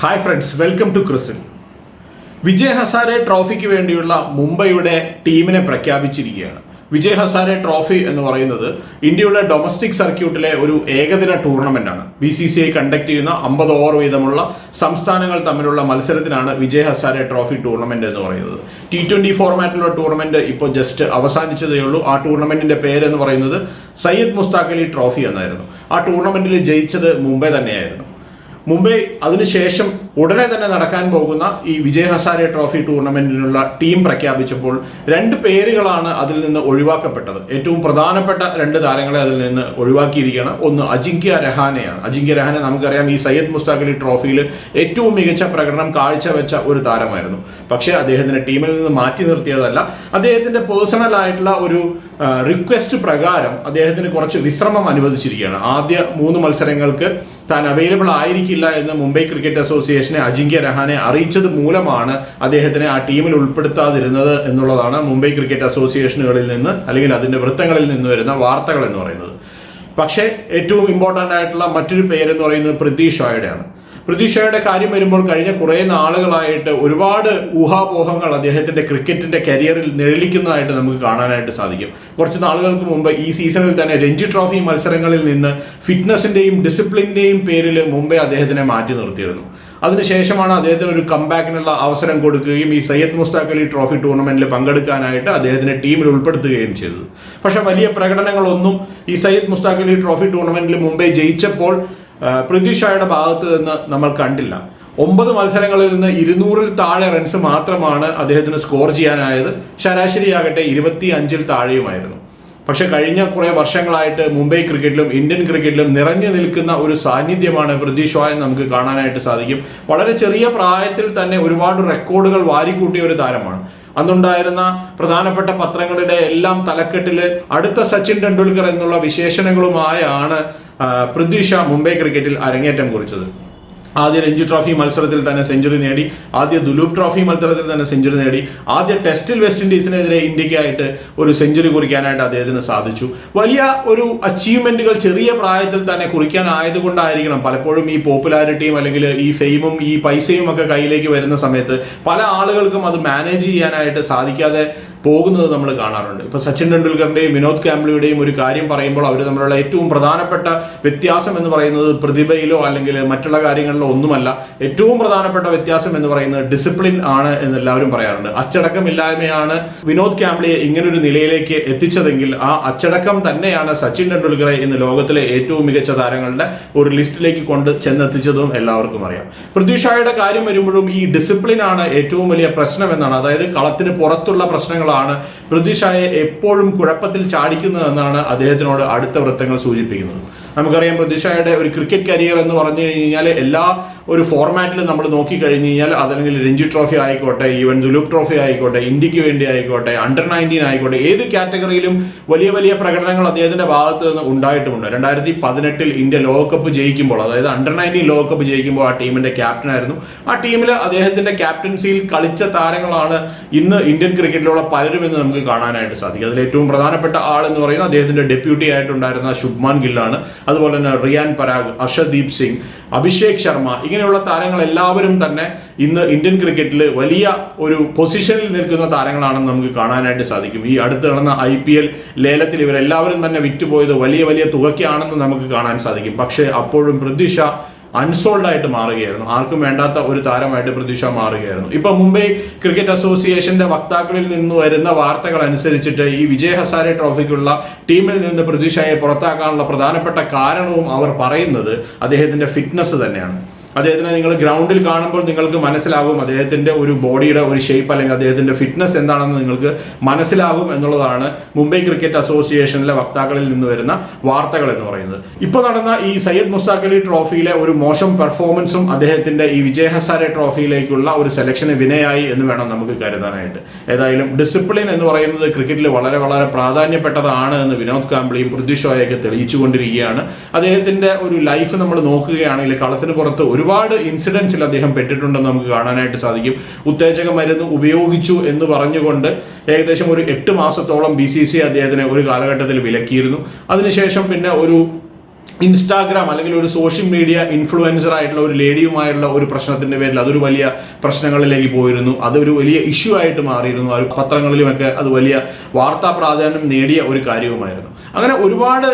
Hi friends welcome to ക്രിസിൽ വിജയ് ഹസാരെ ട്രോഫിക്ക് വേണ്ടിയുള്ള മുംബൈയുടെ ടീമിനെ പ്രഖ്യാപിച്ചിരിക്കുകയാണ്. വിജയ് ഹസാരെ ട്രോഫി എന്ന് പറയുന്നത് ഇന്ത്യയുടെ ഡൊമസ്റ്റിക് സർക്യൂട്ടിലെ ഒരു ഏകദിന ടൂർണമെന്റ് ആണ്. B C C I conduct ചെയ്യുന്ന അമ്പത് ഓവർ വീതമുള്ള സംസ്ഥാനങ്ങൾ തമ്മിലുള്ള മത്സരത്തിനാണ് വിജയ് ഹസാരെ ട്രോഫി ടൂർണമെന്റ് എന്ന് പറയുന്നത്. ടി ട്വന്റി ഫോർമാറ്റിലുള്ള ടൂർണമെന്റ് ഇപ്പോൾ ജസ്റ്റ് അവസാനിച്ചതേ ഉള്ളൂ. ആ ടൂർണമെന്റിന്റെ പേര് എന്ന് പറയുന്നത് സയ്യിദ് മുസ്താഖ് അലി ട്രോഫി എന്നായിരുന്നു. ആ ടൂർണമെന്റിൽ ജയിച്ചത് മുംബൈ തന്നെയായിരുന്നു. മുംബൈ അതിനുശേഷം ഉടനെ തന്നെ നടക്കാൻ പോകുന്ന ഈ വിജയ് ഹസാരെ ട്രോഫി ടൂർണമെന്റിനുള്ള ടീം പ്രഖ്യാപിച്ചപ്പോൾ രണ്ട് പേരുകളാണ് അതിൽ നിന്ന് ഒഴിവാക്കപ്പെട്ടത്. ഏറ്റവും പ്രധാനപ്പെട്ട രണ്ട് താരങ്ങളെ അതിൽ നിന്ന് ഒഴിവാക്കിയിരിക്കുകയാണ്. ഒന്ന് അജിങ്ക്യ രഹാനെയാണ്. അജിങ്ക്യ രഹാനെ നമുക്കറിയാം ഈ സയ്യദ് മുസ്താഖ് അലി ട്രോഫിയിൽ ഏറ്റവും മികച്ച പ്രകടനം കാഴ്ചവെച്ച ഒരു താരമായിരുന്നു. പക്ഷേ അദ്ദേഹത്തിന്റെ ടീമിൽ നിന്ന് മാറ്റി നിർത്തിയതല്ല. അദ്ദേഹത്തിന്റെ പേഴ്സണൽ ആയിട്ടുള്ള ഒരു റിക്വസ്റ്റ് പ്രകാരം അദ്ദേഹത്തിന് കുറച്ച് വിശ്രമം അനുവദിച്ചിരിക്കുകയാണ്. ആദ്യ മൂന്ന് മത്സരങ്ങൾക്ക് താൻ അവൈലബിൾ ആയിരിക്കില്ല എന്ന് മുംബൈ ക്രിക്കറ്റ് അസോസിയേഷനെ അജിങ്ക്യ രഹാനെ അറിയിച്ചത് മൂലമാണ് അദ്ദേഹത്തിനെ ആ ടീമിൽ ഉൾപ്പെടുത്താതിരുന്നത് എന്നുള്ളതാണ് മുംബൈ ക്രിക്കറ്റ് അസോസിയേഷനുകളിൽ നിന്ന് അല്ലെങ്കിൽ അതിന്റെ വൃത്തങ്ങളിൽ നിന്ന് വരുന്ന വാർത്തകൾ എന്ന് പറയുന്നത്. പക്ഷേ ഏറ്റവും ഇമ്പോർട്ടന്റ് ആയിട്ടുള്ള മറ്റൊരു പേരെന്ന് പറയുന്നത് പൃഥ്വി ഷോയുടെയാണ് പ്രതീക്ഷയുടെ കാര്യം വരുമ്പോൾ കഴിഞ്ഞ കുറേ നാളുകളായിട്ട് ഒരുപാട് ഊഹാപോഹങ്ങൾ അദ്ദേഹത്തിന്റെ ക്രിക്കറ്റിന്റെ കരിയറിൽ നിഴലിക്കുന്നതായിട്ട് നമുക്ക് കാണാനായിട്ട് സാധിക്കും. കുറച്ച് നാളുകൾക്ക് മുമ്പ് ഈ സീസണിൽ തന്നെ രഞ്ജി ട്രോഫി മത്സരങ്ങളിൽ നിന്ന് ഫിറ്റ്നസിന്റെയും ഡിസിപ്ലിന്റെയും പേരിൽ മുംബൈ അദ്ദേഹത്തിനെ മാറ്റി നിർത്തിയിരുന്നു. അതിനുശേഷമാണ് അദ്ദേഹത്തിന് ഒരു കംബാക്കിനുള്ള അവസരം കൊടുക്കുകയും ഈ സയ്യദ് മുസ്താഖ് അലി ട്രോഫി ടൂർണമെന്റിൽ പങ്കെടുക്കാനായിട്ട് അദ്ദേഹത്തിനെ ടീമിൽ ഉൾപ്പെടുത്തുകയും ചെയ്തത്. പക്ഷെ വലിയ പ്രകടനങ്ങളൊന്നും ഈ സയ്യദ് മുസ്താഖ് അലി ട്രോഫി ടൂർണമെന്റിൽ മുംബൈ ജയിച്ചപ്പോൾ പൃഥ്വി ഷായുടെ ഭാഗത്ത് നിന്ന് നമ്മൾ കണ്ടില്ല. ഒമ്പത് മത്സരങ്ങളിൽ നിന്ന് ഇരുന്നൂറിൽ താഴെ റൺസ് മാത്രമാണ് അദ്ദേഹത്തിന് സ്കോർ ചെയ്യാനായത്. ശരാശരിയാകട്ടെ ഇരുപത്തി അഞ്ചിൽ താഴെയുമായിരുന്നു. പക്ഷെ കഴിഞ്ഞ കുറേ വർഷങ്ങളായിട്ട് മുംബൈ ക്രിക്കറ്റിലും ഇന്ത്യൻ ക്രിക്കറ്റിലും നിറഞ്ഞു നിൽക്കുന്ന ഒരു സാന്നിധ്യമാണ് പൃഥ്വി ഷോയെ നമുക്ക് കാണാനായിട്ട് സാധിക്കും. വളരെ ചെറിയ പ്രായത്തിൽ തന്നെ ഒരുപാട് റെക്കോർഡുകൾ വാരിക്കൂട്ടിയ ഒരു താരമാണ്. അന്നുണ്ടായിരുന്ന പ്രധാനപ്പെട്ട പത്രങ്ങളുടെ എല്ലാം തലക്കെട്ടിൽ അടുത്ത സച്ചിൻ ടെണ്ടുൽക്കർ എന്നുള്ള വിശേഷണങ്ങളുമായാണ് പൃഥ്വി ഷാ മുംബൈ ക്രിക്കറ്റിൽ അരങ്ങേറ്റം കുറിച്ചത്. ആദ്യ രഞ്ജി ട്രോഫി മത്സരത്തിൽ തന്നെ സെഞ്ചുറി നേടി ആദ്യ ദുലൂപ് ട്രോഫി മത്സരത്തിൽ തന്നെ സെഞ്ചുറി നേടി ആദ്യ ടെസ്റ്റിൽ വെസ്റ്റ് ഇൻഡീസിനെതിരെ ഇന്ത്യക്കായിട്ട് ഒരു സെഞ്ചുറി കുറിക്കാനായിട്ട് അദ്ദേഹത്തിന് സാധിച്ചു. വലിയ ഒരു അച്ചീവ്മെന്റുകൾ ചെറിയ പ്രായത്തിൽ തന്നെ കുറിക്കാനായതുകൊണ്ടായിരിക്കണം പലപ്പോഴും ഈ പോപ്പുലാരിറ്റിയും അല്ലെങ്കിൽ ഈ ഫെയിമും ഈ പൈസയും ഒക്കെ കയ്യിലേക്ക് വരുന്ന സമയത്ത് പല ആളുകൾക്കും അത് മാനേജ് ചെയ്യാനായിട്ട് സാധിക്കാതെ പോകുന്നത് നമ്മൾ കാണാറുണ്ട്. ഇപ്പൊ സച്ചിൻ ടെണ്ടുൽക്കറിന്റെയും വിനോദ് കാംബ്ലിയുടെയും ഒരു കാര്യം പറയുമ്പോൾ അവർ തമ്മിലുള്ള ഏറ്റവും പ്രധാനപ്പെട്ട വ്യത്യാസം എന്ന് പറയുന്നത് പ്രതിഭയിലോ അല്ലെങ്കിൽ മറ്റുള്ള കാര്യങ്ങളിലോ ഒന്നുമല്ല. ഏറ്റവും പ്രധാനപ്പെട്ട വ്യത്യാസം എന്ന് പറയുന്നത് ഡിസിപ്ലിൻ ആണ് എന്ന് എല്ലാവരും പറയാറുണ്ട്. അച്ചടക്കമില്ലായ്മയാണ് വിനോദ് കാംബ്ലിയെ ഇങ്ങനൊരു നിലയിലേക്ക് എത്തിച്ചതെങ്കിൽ ആ അച്ചടക്കം തന്നെയാണ് സച്ചിൻ ടെണ്ടുൽക്കറെ ഇന്ന് ലോകത്തിലെ ഏറ്റവും മികച്ച താരങ്ങളുടെ ഒരു ലിസ്റ്റിലേക്ക് കൊണ്ട് ചെന്നെത്തിച്ചതും എല്ലാവർക്കും അറിയാം. പൃഥ്വിഷായുടെ കാര്യം വരുമ്പോഴും ഈ ഡിസിപ്ലിൻ ആണ് ഏറ്റവും വലിയ പ്രശ്നം എന്നാണ് അതായത് കളത്തിന് പുറത്തുള്ള പ്രശ്നങ്ങളാണ് പൃഥ്വിഷായെ എപ്പോഴും കുഴപ്പത്തിൽ ചാടിക്കുന്നതെന്നാണ് അദ്ദേഹത്തിനോട് അടുത്ത വൃത്തങ്ങൾ സൂചിപ്പിക്കുന്നത്. നമുക്കറിയാം പൃഥ്വിഷായുടെ ഒരു ക്രിക്കറ്റ് കരിയർ എന്ന് പറഞ്ഞു കഴിഞ്ഞാൽ എല്ലാ ഒരു ഫോർമാറ്റിൽ നമ്മൾ നോക്കിക്കഴിഞ്ഞ് കഴിഞ്ഞാൽ അതല്ലെങ്കിൽ രഞ്ജി ട്രോഫി ആയിക്കോട്ടെ ഈവൻ ദുലൂക്ക് ട്രോഫി ആയിക്കോട്ടെ ഇന്ത്യയ്ക്ക് വേണ്ടി ആയിക്കോട്ടെ അണ്ടർ നയന്റീൻ ആയിക്കോട്ടെ ഏത് കാറ്റഗറിയിലും വലിയ വലിയ പ്രകടനങ്ങൾ അദ്ദേഹത്തിന്റെ ഭാഗത്ത് നിന്ന് ഉണ്ടായിട്ടുമുണ്ട്. രണ്ടായിരത്തി പതിനെട്ടിൽ ഇന്ത്യ ലോകകപ്പ് ജയിക്കുമ്പോൾ അതായത് അണ്ടർ നയന്റീൻ ലോകകപ്പ് ജയിക്കുമ്പോൾ ആ ടീമിന്റെ ക്യാപ്റ്റനായിരുന്നു ആ ടീമിൽ അദ്ദേഹത്തിന്റെ ക്യാപ്റ്റൻസിയിൽ കളിച്ച താരങ്ങളാണ് ഇന്ന് ഇന്ത്യൻ ക്രിക്കറ്റിലുള്ള പലരും എന്ന് നമുക്ക് കാണാനായിട്ട് സാധിക്കും. അതിൽ ഏറ്റവും പ്രധാനപ്പെട്ട ആൾ എന്ന് പറയുന്നത് അദ്ദേഹത്തിന്റെ ഡെപ്യൂട്ടി ആയിട്ടുണ്ടായിരുന്ന ശുഭ്മാൻ ഗില്ലാണ്. അതുപോലെ തന്നെ റിയാൻ പരാഗ് അർഷദ്ദീപ് സിംഗ് അഭിഷേക് ശർമ്മ ഇങ്ങനെയുള്ള താരങ്ങൾ എല്ലാവരും തന്നെ ഇന്ന് ഇന്ത്യൻ ക്രിക്കറ്റിൽ വലിയ ഒരു പൊസിഷനിൽ നിൽക്കുന്ന താരങ്ങളാണെന്ന് നമുക്ക് കാണാനായിട്ട് സാധിക്കും. ഈ അടുത്ത് നടന്ന ഐ പി എൽ ലേലത്തിൽ ഇവരെല്ലാവരും തന്നെ വിറ്റുപോയത് വലിയ വലിയ തുകയ്ക്കാണെന്ന് നമുക്ക് കാണാൻ സാധിക്കും. പക്ഷേ അപ്പോഴും പ്രതീക്ഷ അൺസോൾഡ് ആയിട്ട് മാറുകയായിരുന്നു. ആർക്കും വേണ്ടാത്ത ഒരു താരമായിട്ട് പ്രതീക്ഷ മാറുകയായിരുന്നു. ഇപ്പൊ മുംബൈ ക്രിക്കറ്റ് അസോസിയേഷന്റെ വക്താക്കളിൽ നിന്ന് വരുന്ന വാർത്തകൾ അനുസരിച്ചിട്ട് ഈ വിജയ് ഹസാരെ ട്രോഫിക്കുള്ള ടീമിൽ നിന്ന് പ്രതീക്ഷയെ പുറത്താക്കാനുള്ള പ്രധാനപ്പെട്ട കാരണവും അവർ പറയുന്നത് അദ്ദേഹത്തിന്റെ ഫിറ്റ്നസ് തന്നെയാണ്. അദ്ദേഹത്തിനെ നിങ്ങൾ ഗ്രൗണ്ടിൽ കാണുമ്പോൾ നിങ്ങൾക്ക് മനസ്സിലാകും അദ്ദേഹത്തിന്റെ ഒരു ബോഡിയുടെ ഒരു ഷേപ്പ് അല്ലെങ്കിൽ അദ്ദേഹത്തിന്റെ ഫിറ്റ്നസ് എന്താണെന്ന് നിങ്ങൾക്ക് മനസ്സിലാകും എന്നുള്ളതാണ് മുംബൈ ക്രിക്കറ്റ് അസോസിയേഷനിലെ വക്താക്കളിൽ നിന്ന് വരുന്ന വാർത്തകൾ എന്ന് പറയുന്നത്. ഇപ്പോൾ നടന്ന ഈ സയ്യദ് മുസ്താഖ് അലി ട്രോഫിയിലെ ഒരു മോശം പെർഫോമൻസും അദ്ദേഹത്തിന്റെ ഈ വിജയ് ഹസാരെ ട്രോഫിയിലേക്കുള്ള ഒരു സെലക്ഷന് വിനയായി എന്ന് വേണം നമുക്ക് കരുതാനായിട്ട്. ഏതായാലും ഡിസിപ്ലിൻ എന്ന് പറയുന്നത് ക്രിക്കറ്റിൽ വളരെ വളരെ പ്രാധാന്യപ്പെട്ടതാണ് എന്ന് വിനോദ് കാംബ്ലിയും പൃഥ്വി ഷോയൊക്കെ തെളിയിച്ചുകൊണ്ടിരിക്കുകയാണ്. അദ്ദേഹത്തിന്റെ ഒരു ലൈഫ് നമ്മൾ നോക്കുകയാണെങ്കിൽ കളത്തിന് പുറത്ത് ഒരുപാട് ഇൻസിഡൻസിൽ അദ്ദേഹം പെട്ടിട്ടുണ്ടെന്ന് നമുക്ക് കാണാനായിട്ട് സാധിക്കും. ഉത്തേജക മരുന്ന് ഉപയോഗിച്ചു എന്ന് പറഞ്ഞുകൊണ്ട് ഏകദേശം ഒരു എട്ട് മാസത്തോളം ബി സി സി അദ്ദേഹത്തിനെ ഒരു കാലഘട്ടത്തിൽ വിലക്കിയിരുന്നു. അതിനുശേഷം പിന്നെ ഒരു ഇൻസ്റ്റാഗ്രാം അല്ലെങ്കിൽ ഒരു സോഷ്യൽ മീഡിയ ഇൻഫ്ലുവൻസർ ആയിട്ടുള്ള ഒരു ലേഡിയുമായുള്ള ഒരു പ്രശ്നത്തിന്റെ പേരിൽ അതൊരു വലിയ പ്രശ്നങ്ങളിലേക്ക് പോയിരുന്നു. അതൊരു വലിയ ഇഷ്യൂ ആയിട്ട് മാറിയിരുന്നു. ആ പത്രങ്ങളിലുമൊക്കെ അത് വലിയ വാർത്താ പ്രാധാന്യം നേടിയ ഒരു കാര്യവുമായിരുന്നു. അങ്ങനെ ഒരുപാട്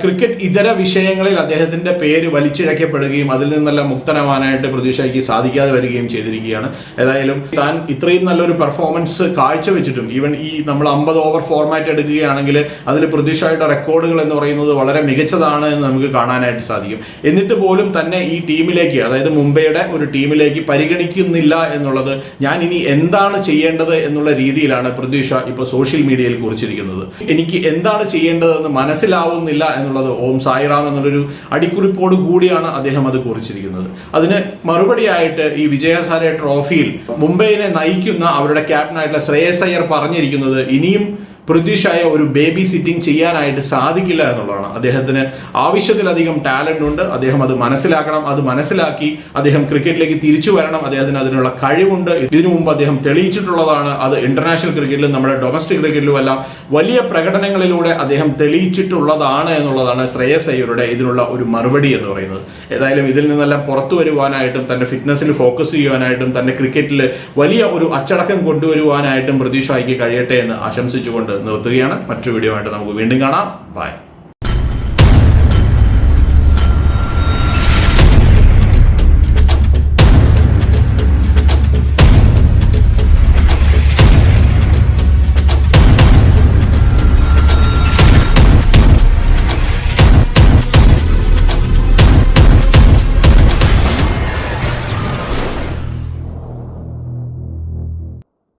ക്രിക്കറ്റ് ഇതര വിഷയങ്ങളിൽ അദ്ദേഹത്തിന്റെ പേര് വലിച്ചിഴക്കപ്പെടുകയും അതിൽ നിന്നെല്ലാം മുക്തനാവാനായിട്ട് പ്രതീക്ഷയ്ക്ക് സാധിക്കാതെ വരികയും ചെയ്തിരിക്കുകയാണ്. ഏതായാലും താൻ ഇത്രയും നല്ലൊരു പെർഫോമൻസ് കാഴ്ചവെച്ചിട്ടും ഈവൻ ഈ നമ്മൾ അമ്പത് ഓവർ ഫോർമാറ്റ് എടുക്കുകയാണെങ്കിൽ അതിൽ പ്രതീക്ഷയുടെ റെക്കോർഡുകൾ എന്ന് പറയുന്നത് വളരെ മികച്ചതാണ് എന്ന് നമുക്ക് കാണാനായിട്ട് സാധിക്കും. എന്നിട്ട് പോലും തന്നെ ഈ ടീമിലേക്ക് അതായത് മുംബൈയുടെ ഒരു ടീമിലേക്ക് പരിഗണിക്കുന്നില്ല എന്നുള്ളത് ഞാൻ ഇനി എന്താണ് ചെയ്യേണ്ടത് എന്നുള്ള രീതിയിലാണ് പ്രതീക്ഷ ഇപ്പോൾ സോഷ്യൽ മീഡിയയിൽ കുറിച്ചിരിക്കുന്നത്. എനിക്ക് എന്താണ് ചെയ്യേണ്ടതെന്ന് മനസ്സിലാവുന്നില്ല എന്നുള്ളത് ഓം സായിറാം എന്നുള്ളൊരു അടിക്കുറിപ്പോട് കൂടിയാണ് അദ്ദേഹം അത് കുറിച്ചിരിക്കുന്നത്. അതിന് മറുപടിയായിട്ട് ഈ വിജയസാരെ ട്രോഫിയിൽ മുംബൈയിനെ നയിക്കുന്ന അവരുടെ ക്യാപ്റ്റനായിട്ടുള്ള ശ്രേയസ് അയ്യർ പറഞ്ഞിരിക്കുന്നത് ഇനിയും പൃഥ്വിഷായ ഒരു ബേബി സിറ്റിംഗ് ചെയ്യാനായിട്ട് സാധിക്കില്ല എന്നുള്ളതാണ്. അദ്ദേഹത്തിന് ആവശ്യത്തിലധികം ടാലന്റ് ഉണ്ട്. അദ്ദേഹം അത് മനസ്സിലാക്കണം. അത് മനസ്സിലാക്കി അദ്ദേഹം ക്രിക്കറ്റിലേക്ക് തിരിച്ചു വരണം. അദ്ദേഹത്തിന് അതിനുള്ള കഴിവുണ്ട്. ഇതിനു മുമ്പ് അദ്ദേഹം തെളിയിച്ചിട്ടുള്ളതാണ്. അത് ഇന്റർനാഷണൽ ക്രിക്കറ്റിലും നമ്മുടെ ഡൊമസ്റ്റിക് ക്രിക്കറ്റിലും എല്ലാം വലിയ പ്രകടനങ്ങളിലൂടെ അദ്ദേഹം തെളിയിച്ചിട്ടുള്ളതാണ് എന്നുള്ളതാണ് ശ്രേയസ് അയ്യരുടെ ഇതിനുള്ള ഒരു മറുപടി എന്ന് പറയുന്നത്. ഏതായാലും ഇതിൽ നിന്നെല്ലാം പുറത്തു വരുവാനായിട്ടും തന്റെ ഫിറ്റ്നസ്സിൽ ഫോക്കസ് ചെയ്യുവാനായിട്ടും തന്റെ ക്രിക്കറ്റിൽ വലിയ ഒരു അച്ചടക്കം കൊണ്ടുവരുവാനായിട്ടും പ്രതീക്ഷയ്ക്ക് കഴിയട്ടെ എന്ന് ആശംസിച്ചുകൊണ്ട് നിർത്തുകയാണ്. മറ്റൊരു വീഡിയോ ആയിട്ട് നമുക്ക് വീണ്ടും കാണാം. ബൈ